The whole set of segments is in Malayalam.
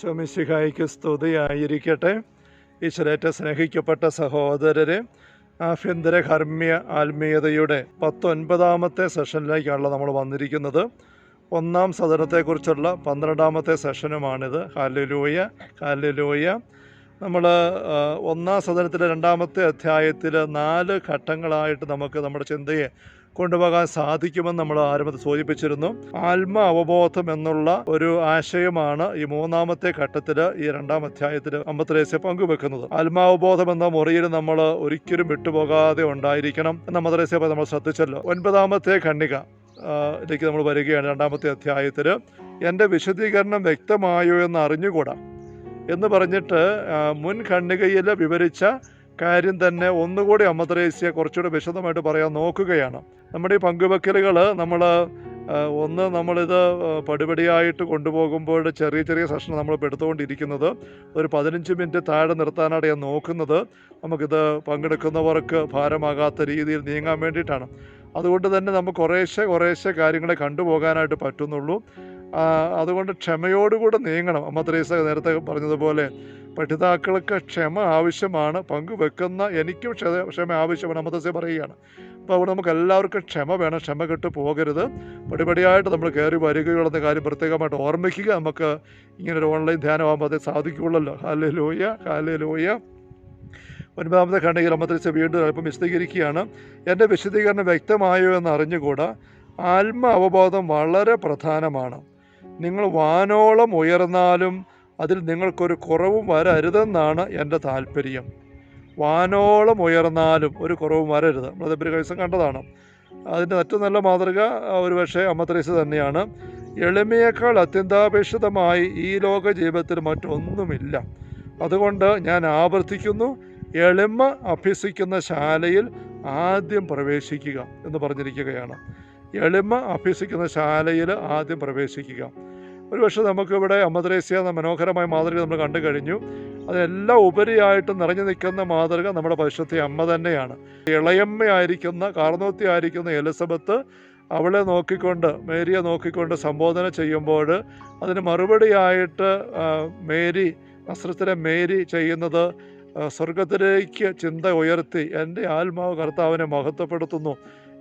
ശമിശിഹായിക്ക് സ്തുതിയായിരിക്കട്ടെ. ഈശ്വരേറ്റ സ്നേഹിക്കപ്പെട്ട സഹോദരരെ ആഭ്യന്തര കർമ്മ്യ ആത്മീയതയുടെ പത്തൊൻപതാമത്തെ സെഷനിലേക്കാണല്ലോ നമ്മൾ വന്നിരിക്കുന്നത്. ഒന്നാം സദനത്തെക്കുറിച്ചുള്ള പന്ത്രണ്ടാമത്തെ സെഷനുമാണിത്. ഹാലലൂയ ഹാലലൂയ നമ്മൾ ഒന്നാം സദനത്തിലെ രണ്ടാമത്തെ അധ്യായത്തിൽ നാല് ഘട്ടങ്ങളായിട്ട് നമുക്ക് നമ്മുടെ ചിന്തയെ കൊണ്ടുപോകാൻ സാധിക്കുമെന്ന് നമ്മൾ ആരംഭത്തിൽ സൂചിപ്പിച്ചിരുന്നു. ആത്മ അവബോധം എന്നുള്ള ഒരു ആശയമാണ് ഈ മൂന്നാമത്തെ ഘട്ടത്തിൽ ഈ രണ്ടാം അധ്യായത്തിൽ അമ്പത്തിലേസ്യ പങ്കുവെക്കുന്നത്. ആത്മാവബോധം എന്ന മുറിയിൽ നമ്മൾ ഒരിക്കലും വിട്ടുപോകാതെ ഉണ്ടായിരിക്കണം എന്ന മദ്രസ നമ്മൾ ശ്രദ്ധിച്ചല്ലോ. ഒൻപതാമത്തെ ഖണ്ണിക ആ, ലേക്ക് നമ്മൾ വരികയാണ് രണ്ടാമത്തെ അധ്യായത്തിൽ. എന്റെ വിശദീകരണം വ്യക്തമായോ എന്ന് അറിഞ്ഞുകൂടാ? എന്ന് പറഞ്ഞിട്ട് മുൻ ഖണ്ണികയിൽ വിവരിച്ച കാര്യം തന്നെ ഒന്നുകൂടി അമ്മദ്രേസ്യ കുറച്ചുകൂടി വിശദമായിട്ട് പറയാൻ നോക്കുകയാണ്. നമ്മുടെ ഈ പങ്കുവെക്കലുകൾ നമ്മൾ ഒന്ന് നമ്മളിത് പടിപടിയായിട്ട് കൊണ്ടുപോകുമ്പോൾ ചെറിയ ചെറിയ സെഷൻ നമ്മൾ എടുത്തുകൊണ്ടിരിക്കുന്നത്. ഒരു പതിനഞ്ച് മിനിറ്റ് താഴെ നിർത്താനാണ് ഞാൻ നോക്കുന്നത്. നമുക്കിത് പങ്കെടുക്കുന്നവർക്ക് ഭാരമാകാത്ത രീതിയിൽ നീങ്ങാൻ വേണ്ടിയിട്ടാണ്. അതുകൊണ്ട് തന്നെ നമുക്ക് കുറേശ്ശെ കുറേശ്ശെ കാര്യങ്ങളെ കണ്ടുപോകാനായിട്ട് പറ്റുന്നുള്ളൂ. അതുകൊണ്ട് ക്ഷമയോടുകൂടെ നീങ്ങണം. അമ്മ ത്രേസ നേരത്തെ പറഞ്ഞതുപോലെ പഠിതാക്കൾക്ക് ക്ഷമ ആവശ്യമാണ്. പങ്കുവെക്കുന്ന എനിക്കും ക്ഷമ ക്ഷമ ആവശ്യമാണ്. അമ്മ ത്രീസ പറയുകയാണ്. അപ്പോൾ അവിടെ നമുക്ക് എല്ലാവർക്കും ക്ഷമ വേണം ക്ഷമ കെട്ട് പോകരുത്. പടിപടിയായിട്ട് നമ്മൾ കയറി വരികയുള്ളെന്ന കാര്യം പ്രത്യേകമായിട്ട് ഓർമ്മിക്കുക. നമുക്ക് ഇങ്ങനൊരു ഓൺലൈൻ ധ്യാനമാകുമ്പോൾ അത് സാധിക്കുള്ളല്ലോ ഹാലേ ലോയ ഹാലേ ലോയ ഒൻപതാമത്തെ ഖണ്ഡികയിൽ അമ്മത്തിരിച്ച് വീണ്ടും അല്പം വിശദീകരിക്കുകയാണ്. എന്റെ വിശദീകരണം വ്യക്തമായോ എന്ന് അറിഞ്ഞുകൂടാ. ആത്മ അവബോധം വളരെ പ്രധാനമാണ്. നിങ്ങൾ വാനോളം ഉയർന്നാലും അതിൽ നിങ്ങൾക്കൊരു കുറവും വരരുതെന്നാണ് എന്റെ താല്പര്യം. വാനോളം ഉയർന്നാലും ഒരു കുറവും വരരുത്. നമ്മൾ ദിവസം കണ്ടതാണ്. അതിന്റെ ഏറ്റവും നല്ല മാതൃക ഒരു പക്ഷേ അമ്മത്തരീസ് തന്നെയാണ്. എളിമയേക്കാൾ അത്യന്താപേക്ഷിതമായി ഈ ലോക ജീവിതത്തിൽ മറ്റൊന്നുമില്ല. അതുകൊണ്ട് ഞാൻ ആവർത്തിക്കുന്നു എളിമ അഭ്യസിക്കുന്ന ശാലയിൽ ആദ്യം പ്രവേശിക്കുക എന്ന് പറഞ്ഞിരിക്കുകയാണ്. എളിമ അഭ്യസിക്കുന്ന ശാലയിൽ ആദ്യം പ്രവേശിക്കുക. ഒരുപക്ഷെ നമുക്കിവിടെ അമ്മദ്രേസ്യ എന്ന മനോഹരമായ മാതൃക നമ്മൾ കണ്ടു കഴിഞ്ഞു. അതിനെല്ലാം ഉപരിയായിട്ട് നിറഞ്ഞു നിൽക്കുന്ന മാതൃക നമ്മുടെ പരിശുദ്ധ അമ്മ തന്നെയാണ്. ഇളയമ്മയായിരിക്കുന്ന കാർന്നോത്തിയായിരിക്കുന്ന എലിസബത്ത് അവളെ നോക്കിക്കൊണ്ട് മേരിയെ നോക്കിക്കൊണ്ട് സംബോധന ചെയ്യുമ്പോൾ അതിന് മറുപടിയായിട്ട് മേരി നസ്രത്തിലെ മേരി ചെയ്യുന്നത് സ്വർഗത്തിലേക്ക് ചിന്ത ഉയർത്തി എന്റെ ആത്മാവ് കർത്താവിനെ മഹത്വപ്പെടുത്തുന്നു.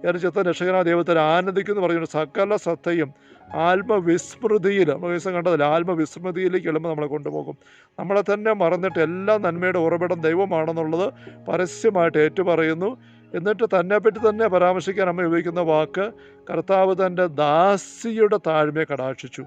എന്റെ ചിത്ത രക്ഷകനാ ദൈവത്തിൽ ആനന്ദിക്കുന്നു പറയുന്നത് സകല സത്തയും ആത്മവിസ്മൃതിയിൽ നമ്മൾ ദിവസം കണ്ടതല്ല ആത്മവിസ്മൃതിയിലേക്ക് എളുപ്പം നമ്മളെ കൊണ്ടുപോകും. നമ്മളെ തന്നെ മറന്നിട്ട് എല്ലാ നന്മയുടെ ഉറവിടം ദൈവമാണെന്നുള്ളത് പരസ്യമായിട്ട് ഏറ്റുപറയുന്നു. എന്നിട്ട് തന്നെപ്പറ്റി തന്നെ പരാമർശിക്കാൻ അമ്മ ഉപയോഗിക്കുന്ന വാക്ക് കർത്താവ് തന്റെ ദാസിയുടെ താഴ്മയെ കടാക്ഷിച്ചു.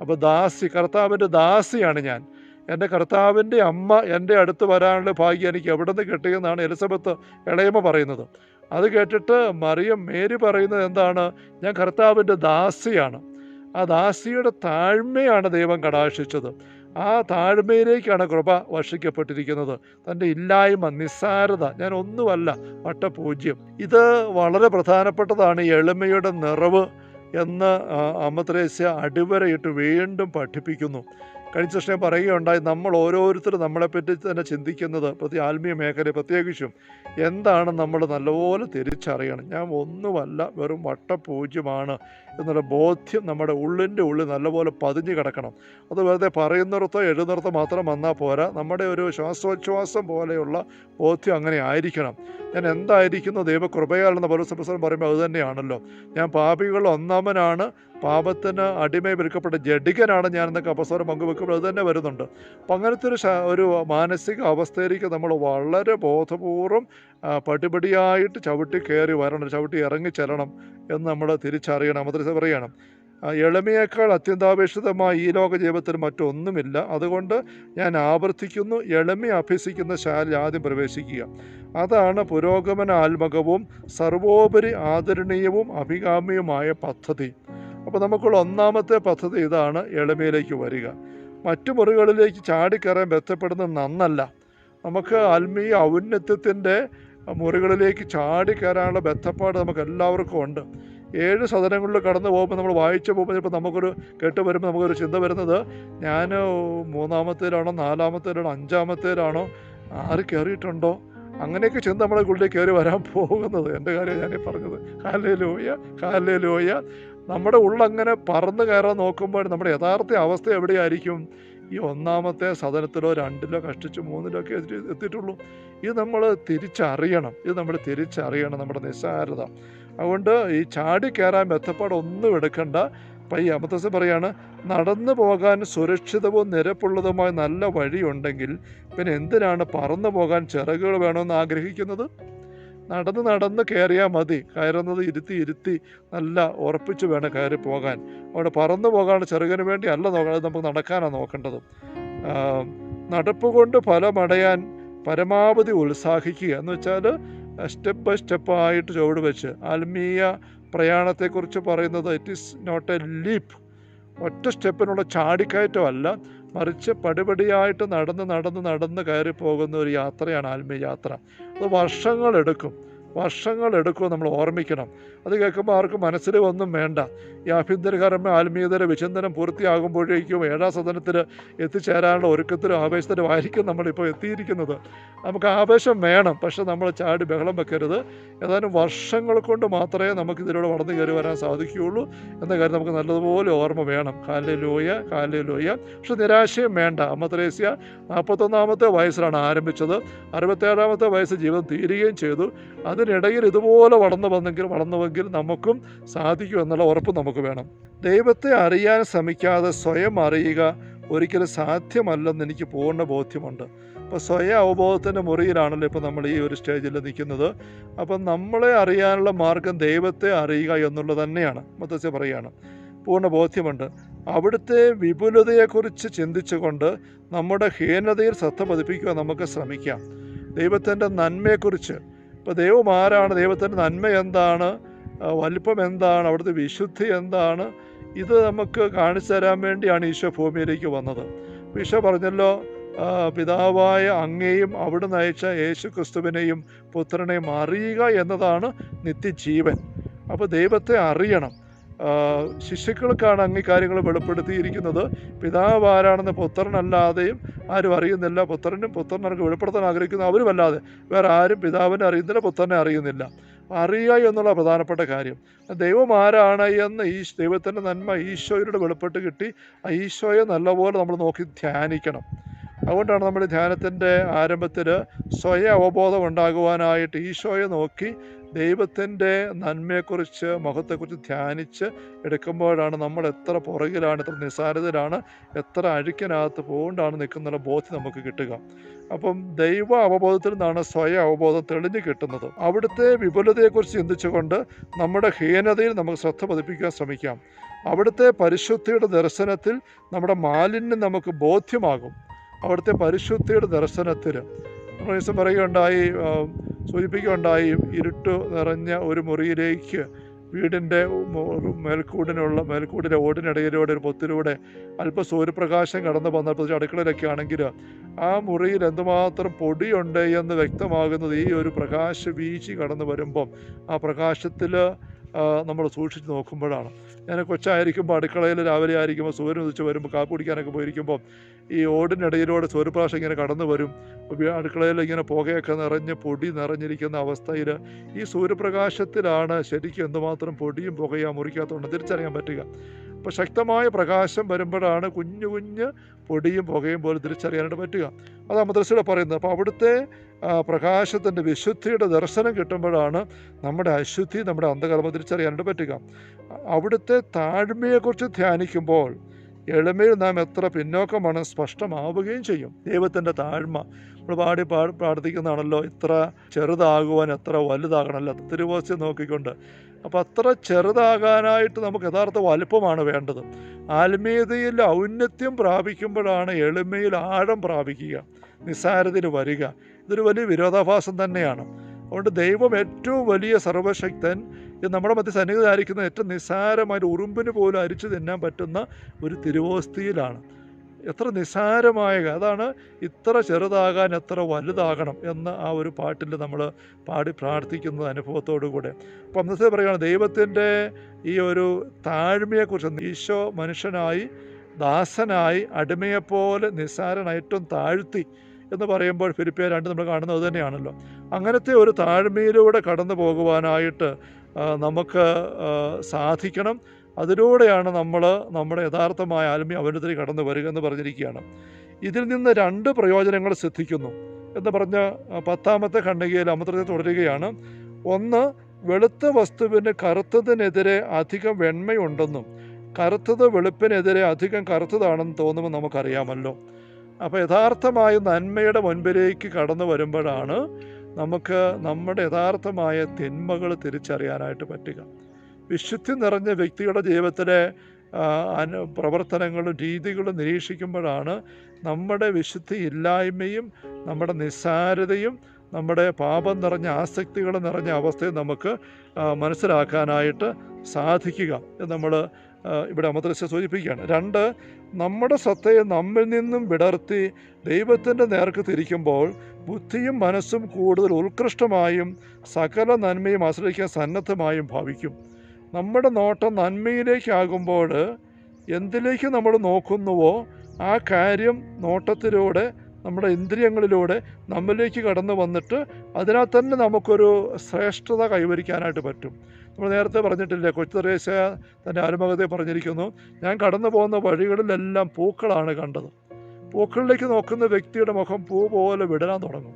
അപ്പോൾ ദാസി കർത്താവിന്റെ ദാസിയാണ് ഞാൻ. എന്റെ കർത്താവിന്റെ അമ്മ എന്റെ അടുത്ത് വരാനുള്ള ഭാഗ്യം എനിക്ക് എവിടെ നിന്ന് കിട്ടിയെന്നാണ് എലിസബത്ത് ഇളയമ്മ പറയുന്നത്. അത് കേട്ടിട്ട് മറിയം മേരി പറയുന്നത് എന്താണ്? ഞാൻ കർത്താവിന്റെ ദാസിയാണ്. ആ ദാസിയുടെ താഴ്മയാണ് ദൈവം കടാക്ഷിച്ചത്. ആ താഴ്മയിലേക്കാണ് കൃപ വർഷിക്കപ്പെട്ടിരിക്കുന്നത്. തന്റെ ഇല്ലായ്മ നിസ്സാരത ഞാൻ ഒന്നുമല്ല വട്ടപൂജ്യം ഇത് വളരെ പ്രധാനപ്പെട്ടതാണ് എളിമയുടെ നിറവ് എന്ന് അമ്മത്രേസ്യ അമ്മ അടിവരയിട്ട് വീണ്ടും പഠിപ്പിക്കുന്നു. കഴിഞ്ഞ ഞാൻ പറയുകയുണ്ടായി നമ്മൾ ഓരോരുത്തരും നമ്മളെപ്പറ്റി തന്നെ ചിന്തിക്കുന്നത് പ്രതി ആത്മീയ മേഖല പ്രത്യേകിച്ചും എന്താണ് നമ്മൾ നല്ലപോലെ തിരിച്ചറിയണം. ഞാൻ ഒന്നുമല്ല വെറും വട്ടപൂജ്യമാണ് എന്നുള്ള ബോധ്യം നമ്മുടെ ഉള്ളിന്റെ ഉള്ളിൽ നല്ലപോലെ പതിഞ്ഞു കിടക്കണം. അത് വെറുതെ പറയുന്നിടത്തോ എഴുന്നിടത്തോ മാത്രം വന്നാൽ പോരാ. നമ്മുടെ ഒരു ശ്വാസോച്ഛ്വാസം പോലെയുള്ള ബോധ്യം അങ്ങനെ ആയിരിക്കണം. ഞാൻ എന്തായിരിക്കുന്നു ദൈവകൃപയാലെന്ന് പൗരസപ്രസരം പറയുമ്പോൾ അത് തന്നെയാണല്ലോ. ഞാൻ പാപികൾ ഒന്നാമനാണ് പാപത്തിന് അടിമയെ വിൽക്കപ്പെട്ട ജഡികനാണ് ഞാൻ എന്നൊക്കെ അപസ്വരം പങ്കുവെക്കുമ്പോൾ അത് തന്നെ വരുന്നുണ്ട്. അപ്പം അങ്ങനത്തെ ഒരു ഒരു മാനസിക അവസ്ഥയിലേക്ക് നമ്മൾ വളരെ ബോധപൂർവം പടിപടിയായിട്ട് ചവിട്ടി കയറി വരണം ചവിട്ടി ഇറങ്ങി ചെല്ലണം എന്ന് നമ്മൾ തിരിച്ചറിയണം മദ്രസ പറയണം. എളിമയേക്കാൾ അത്യന്താപേക്ഷിതമായി ഈ ലോക ജീവിതത്തിൽ മറ്റൊന്നുമില്ല. അതുകൊണ്ട് ഞാൻ ആവർത്തിക്കുന്നു എളിമ അഭ്യസിക്കുന്ന ശാല ആദ്യം പ്രവേശിക്കുക. അതാണ് പുരോഗമനാത്മകവും സർവോപരി ആദരണീയവും അഭികാമ്യവുമായ പദ്ധതി. അപ്പോൾ നമുക്കുള്ള ഒന്നാമത്തെ പദ്ധതി ഇതാണ് എളിമയിലേക്ക് വരിക. മറ്റു മുറികളിലേക്ക് ചാടിക്കയറാൻ ബന്ധപ്പെടുന്നത് നന്നല്ല. നമുക്ക് ആത്മീയ ഔന്നത്യത്തിന്റെ മുറികളിലേക്ക് ചാടിക്കയറാനുള്ള ബന്ധപ്പാട് നമുക്ക് എല്ലാവർക്കും ഉണ്ട്. ഏഴ് സദനങ്ങളിൽ കടന്നു പോകുമ്പോൾ നമ്മൾ വായിച്ചു പോകുമ്പോൾ ഇപ്പോൾ നമുക്കൊരു കേട്ട് വരുമ്പോൾ നമുക്കൊരു ചിന്ത വരുന്നത് ഞാൻ മൂന്നാമത്തേലാണോ നാലാമത്തേലാണോ അഞ്ചാമത്തേലാണോ ആറ് കയറിയിട്ടുണ്ടോ? അങ്ങനെയൊക്കെ ചിന്ത നമ്മളെ ഉള്ളിൽ കയറി വരാൻ പോകുന്നത്. എന്റെ കാര്യം ഞാനീ പറഞ്ഞത്. കാലേ ലോയ കാലേ ലോയ നമ്മുടെ ഉള്ളങ്ങനെ പറന്ന് കയറാൻ നോക്കുമ്പോൾ നമ്മുടെ യഥാർത്ഥ അവസ്ഥ എവിടെയായിരിക്കും? ഈ ഒന്നാമത്തെ സദനത്തിലോ രണ്ടിലോ കഷ്ടിച്ച് മൂന്നിലോ ഒക്കെ എത്തിയിട്ടുള്ളൂ. ഇത് നമ്മൾ തിരിച്ചറിയണം. ഇത് നമ്മൾ തിരിച്ചറിയണം. നമ്മുടെ നിസ്സാരത. അതുകൊണ്ട് ഈ ചാടി കയറാൻ മെത്തപ്പാടൊന്നും എടുക്കണ്ട. അപ്പം ഈ അമൃതസ് പറയാണ് നടന്നു പോകാൻ സുരക്ഷിതവും നിരപ്പുള്ളതുമായ നല്ല വഴിയുണ്ടെങ്കിൽ പിന്നെ എന്തിനാണ് പറന്നു പോകാൻ ചിറകുകൾ വേണമെന്ന് ആഗ്രഹിക്കുന്നത്? നടന്ന് നടന്ന് കയറിയാൽ മതി. കയറുന്നത് ഇരുത്തി ഇരുത്തി നല്ല ഉറപ്പിച്ച് വേണം കയറി പോകാൻ. അവിടെ പറന്നു പോകാനുള്ള ചെറുകിന് വേണ്ടി അല്ല നോക്കണത് നമുക്ക് നടക്കാനാണ് നോക്കേണ്ടത്. നടപ്പ് കൊണ്ട് ഫലമടയാൻ പരമാവധി ഉത്സാഹിക്കുക. എന്ന് വെച്ചാൽ സ്റ്റെപ്പ് ബൈ സ്റ്റെപ്പായിട്ട് ചുവട് വെച്ച്. ആത്മീയ പ്രയാണത്തെക്കുറിച്ച് പറയുന്നത് it is not a leap ഒറ്റ സ്റ്റെപ്പിനുള്ള ചാടിക്കയറ്റമല്ല മറിച്ച് പടിപടിയായിട്ട് നടന്ന് നടന്ന് നടന്ന് കയറി പോകുന്ന ഒരു യാത്രയാണ് ആത്മീയ യാത്ര. അത് വർഷങ്ങളെടുക്കും. വർഷങ്ങളെടുക്കും നമ്മൾ ഓർമ്മിക്കണം. അത് കേൾക്കുമ്പോൾ ആർക്കും മനസ്സിൽ ഒന്നും വേണ്ട. ഈ ആഭ്യന്തരകരമ ആത്മീയതര വിചിന്തനം പൂർത്തിയാകുമ്പോഴേക്കും ഏഴാം സദനത്തിൽ എത്തിച്ചേരാനുള്ള ഒരുക്കത്തിലും ആവേശത്തിലും ആയിരിക്കും നമ്മളിപ്പോൾ എത്തിയിരിക്കുന്നത്. നമുക്ക് ആവേശം വേണം പക്ഷെ നമ്മൾ ചാടി ബഹളം വെക്കരുത്. ഏതാനും വർഷങ്ങൾ കൊണ്ട് മാത്രമേ നമുക്ക് ഇതിലൂടെ വളർന്നു കയറി വരാൻ സാധിക്കുകയുള്ളൂ എന്ന കാര്യം നമുക്ക് നല്ലതുപോലെ ഓർമ്മ വേണം. കാലിലെ ലോയ കാലിലെ ലോയ പക്ഷെ നിരാശയും വേണ്ട. അമ്മ ത്രേസ്യ നാൽപ്പത്തൊന്നാമത്തെ വയസ്സിലാണ് ആരംഭിച്ചത്. അറുപത്തേഴാമത്തെ വയസ്സ് ജീവിതം തീരുകയും ചെയ്തു. അതിനിടയിൽ ഇതുപോലെ വളർന്നു വന്നെങ്കിൽ വളർന്നുവെങ്കിൽ നമുക്കും സാധിക്കും എന്നുള്ള ഉറപ്പ് നമുക്ക് വേണം. ദൈവത്തെ അറിയാൻ ശ്രമിക്കാതെ സ്വയം അറിയുക ഒരിക്കലും സാധ്യമല്ലെന്ന് എനിക്ക് പൂർണ ബോധ്യമുണ്ട്. അപ്പോൾ സ്വയം അവബോധത്തിന്റെ മുറിയിലാണല്ലോ ഇപ്പോൾ നമ്മൾ ഈ ഒരു സ്റ്റേജിൽ നിൽക്കുന്നത്. അപ്പം നമ്മളെ അറിയാനുള്ള മാർഗം ദൈവത്തെ അറിയുക എന്നുള്ളത് തന്നെയാണ്. മത്തസ്യ പറയുകയാണ്. പൂർണ ബോധ്യമുണ്ട്. അവിടുത്തെ വിപുലതയെക്കുറിച്ച് ചിന്തിച്ചുകൊണ്ട് നമ്മുടെ ഹീനതയിൽ ശ്രദ്ധ പതിപ്പിക്കുവാൻ നമുക്ക് ശ്രമിക്കാം. ദൈവത്തിന്റെ നന്മയെക്കുറിച്ച് ഇപ്പോൾ ദൈവം ആരാണ് ദൈവത്തിന്റെ നന്മ എന്താണ് വലിപ്പം എന്താണ് അവിടുത്തെ വിശുദ്ധി എന്താണ് ഇത് നമുക്ക് കാണിച്ചു തരാൻ വേണ്ടിയാണ് ഈശോ ഭൂമിയിലേക്ക് വന്നത്. ഈശോ പറഞ്ഞല്ലോ പിതാവായ അങ്ങേയും അവിടെ അയച്ച യേശു ക്രിസ്തുവിനെയും പുത്രനെയും അറിയുക എന്നതാണ് നിത്യജീവൻ. അപ്പോൾ ദൈവത്തെ അറിയണം. ശിശുക്കൾക്കാണ് അങ്ങ് കാര്യങ്ങൾ വെളിപ്പെടുത്തിയിരിക്കുന്നത്. പിതാവ് ആരാണെന്ന് പുത്രനല്ലാതെയും ആരും അറിയുന്നില്ല. പുത്രനും പുത്രനർക്ക് വെളിപ്പെടുത്താൻ ആഗ്രഹിക്കുന്ന അവരുമല്ലാതെ വേറെ ആരും പിതാവിനെ അറിയുന്നില്ല പുത്രനെ അറിയുന്നില്ല. അറിയുക എന്നുള്ള പ്രധാനപ്പെട്ട കാര്യം. ദൈവം ആരാണ് എന്ന് ഈ ദൈവത്തിന്റെ നന്മ ഈശോയുടെ വെളിപ്പെട്ട് കിട്ടി. ആ ഈശോയെ നല്ലപോലെ നമ്മൾ നോക്കി ധ്യാനിക്കണം. അതുകൊണ്ടാണ് നമ്മൾ ധ്യാനത്തിന്റെ ആരംഭത്തിൽ സ്വയം അവബോധം ഉണ്ടാകുവാനായിട്ട് ഈശോയെ നോക്കി ദൈവത്തിന്റെ നന്മയെക്കുറിച്ച് മഹത്വത്തെക്കുറിച്ച് ധ്യാനിച്ച് എടുക്കുമ്പോഴാണ് നമ്മൾ എത്ര പുറകിലാണ് എത്ര നിസ്സാരതയിലാണ് എത്ര അഴുക്കിനകത്ത് പോകൊണ്ടാണ് നിൽക്കുന്ന ബോധ്യം നമുക്ക് കിട്ടുക. അപ്പം ദൈവ അവബോധത്തിൽ നിന്നാണ് സ്വയം അവബോധം തെളിഞ്ഞു കിട്ടുന്നത്. അവിടുത്തെ വിപുലതയെക്കുറിച്ച് ചിന്തിച്ചുകൊണ്ട് നമ്മുടെ ഹീനതയിൽ നമുക്ക് ശ്രദ്ധ പതിപ്പിക്കാൻ ശ്രമിക്കാം. അവിടുത്തെ പരിശുദ്ധിയുടെ ദർശനത്തിൽ നമ്മുടെ മാലിന്യം നമുക്ക് ബോധ്യമാകും. അവിടുത്തെ പരിശുദ്ധിയുടെ ദർശനത്തിൽ നമ്മൾ ദിവസം പറയുകയുണ്ടായി സൂചിപ്പിക്കുകയുണ്ടായി ഇരുട്ട് നിറഞ്ഞ ഒരു മുറിയിലേക്ക് വീടിന്റെ മേൽക്കൂടിനുള്ള മേൽക്കൂടിന്റെ ഓടിനിടയിലൂടെ ഒരു പൊത്തിലൂടെ അല്പ സൂര്യപ്രകാശം കടന്നു വന്നപ്പോൾ അടുക്കളയിലൊക്കെ ആണെങ്കിൽ ആ മുറിയിൽ എന്തുമാത്രം പൊടിയുണ്ട് എന്ന് വ്യക്തമാകുന്നത് ഈ ഒരു പ്രകാശ വീശി കടന്നു വരുമ്പം. ആ പ്രകാശത്തിൽ നമ്മൾ സൂക്ഷിച്ച് നോക്കുമ്പോഴാണ്. ഞാൻ കൊച്ചായിരിക്കുമ്പോൾ അടുക്കളയിൽ രാവിലെ ആയിരിക്കുമ്പോൾ സൂര്യൻ ഉദിച്ച് വരുമ്പോൾ കാപ്പ് കുടിക്കാനൊക്കെ പോയിരിക്കുമ്പോൾ ഈ ഓടിനിടയിലൂടെ സൂര്യപ്രകാശം ഇങ്ങനെ കടന്നു വരും. അടുക്കളയിൽ ഇങ്ങനെ പുകയൊക്കെ നിറഞ്ഞ് പൊടി നിറഞ്ഞിരിക്കുന്ന അവസ്ഥയിൽ ഈ സൂര്യപ്രകാശത്തിലാണ് ശരിക്കും എന്തുമാത്രം പൊടിയും പുകയും മുറിക്കാത്തതുകൊണ്ട് തിരിച്ചറിയാൻ പറ്റുക. അപ്പോൾ ശക്തമായ പ്രകാശം വരുമ്പോഴാണ് കുഞ്ഞു കുഞ്ഞ് പൊടിയും പുകയും പോലും തിരിച്ചറിയാനായിട്ട് പറ്റുക. അതാ മദ്രസയുടെ പറയുന്നത്. അപ്പോൾ അവിടുത്തെ പ്രകാശത്തിന്റെ വിശുദ്ധിയുടെ ദർശനം കിട്ടുമ്പോഴാണ് നമ്മുടെ അശുദ്ധി നമ്മുടെ അന്ധകർമ്മ തിരിച്ചറിയാനായിട്ട് പറ്റുക. അവിടുത്തെ താഴ്മയെക്കുറിച്ച് ധ്യാനിക്കുമ്പോൾ എളിമയിൽ നാം എത്ര പിന്നോക്കമാണ് സ്പഷ്ടമാവുകയും ചെയ്യും. ദൈവത്തിന്റെ താഴ്മ. നമ്മൾ പാടി പാ പ്രാർത്ഥിക്കുന്നതാണല്ലോ ഇത്ര ചെറുതാകുവാൻ എത്ര വലുതാകണമല്ലോ തിരുവോസ്യം നോക്കിക്കൊണ്ട് അപ്പോൾ അത്ര ചെറുതാകാനായിട്ട് നമുക്ക് യഥാർത്ഥ വലുപ്പമാണ് വേണ്ടത്. ആത്മീയതയിൽ ഔന്നത്യം പ്രാപിക്കുമ്പോഴാണ് എളിമയിൽ ആഴം പ്രാപിക്കുക നിസ്സാരതയിൽ വരിക. ഇതൊരു വലിയ വിരോധാഭാസം തന്നെയാണ്. അതുകൊണ്ട് ദൈവം ഏറ്റവും വലിയ സർവശക്തൻ ഇത് നമ്മുടെ മധ്യ സന്നിഹിതമായിരിക്കുന്ന ഏറ്റവും നിസ്സാരമായിട്ട് ഉറുമ്പിന് പോലും അരിച്ചു തിന്നാൻ പറ്റുന്ന ഒരു തിരുവോസ്തിയിലാണ്. എത്ര നിസ്സാരമായ അതാണ് ഇത്ര ചെറുതാകാൻ എത്ര വലുതാകണം എന്ന് ആ ഒരു പാട്ടിൽ നമ്മൾ പാടി പ്രാർത്ഥിക്കുന്ന അനുഭവത്തോടു കൂടെ. അപ്പം അന്നത്തെ പറയുകയാണ് ദൈവത്തിന്റെ ഈ ഒരു താഴ്മയെക്കുറിച്ച് ഈശോ മനുഷ്യനായി ദാസനായി അടിമയെപ്പോലെ നിസ്സാരനായി ഏറ്റവും താഴ്ത്തി എന്ന് പറയുമ്പോൾ ഫിലിപ്പിയ രണ്ട് നമ്മൾ കാണുന്നത് തന്നെയാണല്ലോ. അങ്ങനത്തെ ഒരു താഴ്മയിലൂടെ കടന്നു പോകുവാനായിട്ട് നമുക്ക് സാധിക്കണം. അതിലൂടെയാണ് നമ്മൾ നമ്മുടെ യഥാർത്ഥമായ ആത്മീയ അവനത്തിൽ കടന്നു വരിക എന്ന് പറഞ്ഞിരിക്കുകയാണ്. ഇതിൽ നിന്ന് രണ്ട് പ്രയോജനങ്ങൾ സിദ്ധിക്കുന്നു എന്ന് പറഞ്ഞ പത്താമത്തെ ഖണ്ഡികയിൽ അമൃതത്തെ തുടരുകയാണ്. ഒന്ന് വെളുത്ത വസ്തുവിന് കറുത്തതിനെതിരെ അധികം വെണ്മയുണ്ടെന്നും കറുത്തത് വെളുപ്പിനെതിരെ അധികം കറുത്തതാണെന്ന് തോന്നുമ്പോൾ നമുക്കറിയാമല്ലോ. അപ്പോൾ യഥാർത്ഥമായ നന്മയുടെ മുൻപിലേക്ക് കടന്നു വരുമ്പോഴാണ് നമുക്ക് നമ്മുടെ യഥാർത്ഥമായ തിന്മകൾ തിരിച്ചറിയാനായിട്ട് പറ്റുക. വിശുദ്ധി നിറഞ്ഞ വ്യക്തിയുടെ ജീവിതത്തിലെ അനു പ്രവർത്തനങ്ങളും രീതികളും നിരീക്ഷിക്കുമ്പോഴാണ് നമ്മുടെ വിശുദ്ധി ഇല്ലായ്മയും നമ്മുടെ നിസ്സാരതയും നമ്മുടെ പാപം നിറഞ്ഞ ആസക്തികൾ നിറഞ്ഞ അവസ്ഥയെ നമുക്ക് മനസ്സിലാക്കാനായിട്ട് സാധിക്കുക നമ്മൾ ഇവിടെ അമദ്രസ്യ സൂചിപ്പിക്കുകയാണ്. രണ്ട് നമ്മുടെ സത്തയെ നമ്മിൽ നിന്നും വിടർത്തി ദൈവത്തിന്റെ നേർക്ക് തിരിക്കുമ്പോൾ ബുദ്ധിയും മനസ്സും കൂടുതൽ ഉത്കൃഷ്ടമായും സകല നന്മയും ആശ്രയിക്കാൻ സന്നദ്ധമായും ഭാവിക്കും. നമ്മുടെ നോട്ടം നന്മയിലേക്കാകുമ്പോൾ എന്തിലേക്ക് നമ്മൾ നോക്കുന്നുവോ ആ കാര്യം നോട്ടത്തിലൂടെ നമ്മുടെ ഇന്ദ്രിയങ്ങളിലൂടെ നമ്മളിലേക്ക് കടന്നു വന്നിട്ട് അതിനാൽ തന്നെ നമുക്കൊരു ശ്രേഷ്ഠത കൈവരിക്കാനായിട്ട് പറ്റും. നമ്മൾ നേരത്തെ പറഞ്ഞിട്ടില്ലേ കൊച്ചുറേശ തന്റെ ആത്മകഥയെ പറഞ്ഞിരിക്കുന്നു ഞാൻ കടന്നു പോകുന്ന വഴികളിലെല്ലാം പൂക്കളാണ് കണ്ടത്. പൂക്കളിലേക്ക് നോക്കുന്ന വ്യക്തിയുടെ മുഖം പൂ പോലെ വിടരാൻ തുടങ്ങും.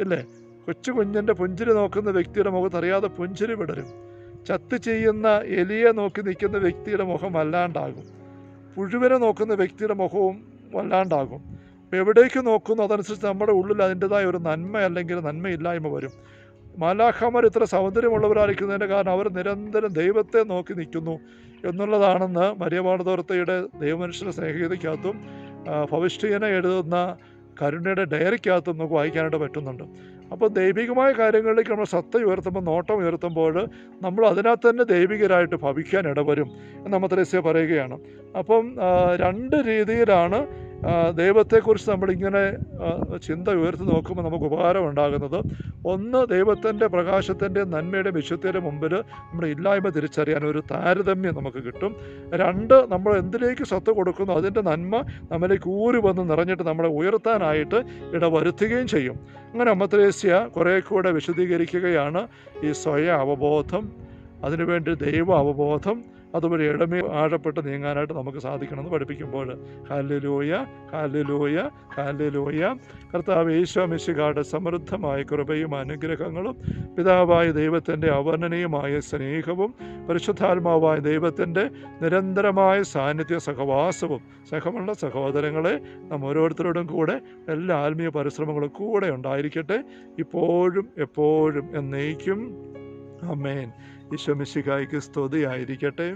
ഇല്ലേ? കൊച്ചു കുഞ്ഞിന്റെ പുഞ്ചിരി നോക്കുന്ന വ്യക്തിയുടെ മുഖത്ത് അറിയാതെ പുഞ്ചിരി വിടരും. ചത്ത് ചെയ്യുന്ന എലിയെ നോക്കി നിൽക്കുന്ന വ്യക്തിയുടെ മുഖം വല്ലാണ്ടാകും. പുഴുവിനെ നോക്കുന്ന വ്യക്തിയുടെ മുഖവും വല്ലാണ്ടാകും. അപ്പോൾ എവിടേക്ക് നോക്കുന്നു അതനുസരിച്ച് നമ്മുടെ ഉള്ളിൽ അതിന്റെതായ ഒരു നന്മ അല്ലെങ്കിൽ നന്മയില്ലായ്മ വരും. മാലാഖമാർ ഇത്ര സൗന്ദര്യമുള്ളവരായിരിക്കുന്നതിന്റെ കാരണം അവർ നിരന്തരം ദൈവത്തെ നോക്കി നിൽക്കുന്നു എന്നുള്ളതാണെന്ന് മരിയപാടതോർത്തയുടെ ദൈവമനുഷ്യ സ്നേഹീതയ്ക്കകത്തും ഭവിഷ്ഠീയനെ എഴുതുന്ന കരുണയുടെ ഡയറിക്കകത്തും നമുക്ക് വായിക്കാനായിട്ട് പറ്റുന്നുണ്ട്. അപ്പോൾ ദൈവികമായ കാര്യങ്ങളിലേക്ക് നമ്മൾ സത്ത ഉയർത്തുമ്പോൾ നോട്ടം ഉയർത്തുമ്പോൾ നമ്മൾ അതിനകത്ത് തന്നെ ദൈവികരായിട്ട് ഭവിക്കാൻ ഇടവരും എന്ന് നമ്മൾ തെരേസ്യ പറയുകയാണ്. അപ്പം രണ്ട് രീതിയിലാണ് ദൈവത്തെക്കുറിച്ച് നമ്മളിങ്ങനെ ചിന്ത ഉയർത്തി നോക്കുമ്പോൾ നമുക്ക് ഉപകാരം ഉണ്ടാകുന്നത് ഒന്ന് ദൈവത്തിന്റെ പ്രകാശത്തിന്റെ നന്മയുടെ വിശുദ്ധിയുടെ മുമ്പിൽ നമ്മൾ ഇല്ലായ്മ തിരിച്ചറിയാൻ ഒരു താരതമ്യം നമുക്ക് കിട്ടും. രണ്ട് നമ്മൾ എന്തിലേക്ക് സത്ത് കൊടുക്കുന്നു അതിന്റെ നന്മ നമ്മിലേക്ക് ഊരി വന്ന് നിറഞ്ഞിട്ട് നമ്മളെ ഉയർത്താനായിട്ട് ഇടവരുത്തുകയും ചെയ്യും. അങ്ങനെ അമ്മത്രേസ്യ കുറേ കൂടെ വിശദീകരിക്കുകയാണ് ഈ സ്വയ അവബോധം അതിനുവേണ്ടി ദൈവ അവബോധം അതുവഴി ഇടമേ ആഴപ്പെട്ട് നീങ്ങാനായിട്ട് നമുക്ക് സാധിക്കണമെന്ന് പഠിപ്പിക്കുമ്പോൾ ഹാലലൂയ ഹാലലൂയ ഹാലലൂയ കർത്താവ് ഈശോ മിശികാട് സമൃദ്ധമായ കൃപയും അനുഗ്രഹങ്ങളും പിതാവായ ദൈവത്തിന്റെ അവർണനീയമായ സ്നേഹവും പരിശുദ്ധാത്മാവായ ദൈവത്തിന്റെ നിരന്തരമായ സാന്നിധ്യ സഹവാസവും സഹമുള്ള സഹോദരങ്ങളെ നാം ഓരോരുത്തരോടും കൂടെ എല്ലാ ആത്മീയ പരിശ്രമങ്ങളും കൂടെ ഉണ്ടായിരിക്കട്ടെ. ഇപ്പോഴും എപ്പോഴും എന്നേക്കും. അമേൻ ഈശോ മിശിഹായ്ക്ക് സ്തുതിയായിരിക്കട്ടെ.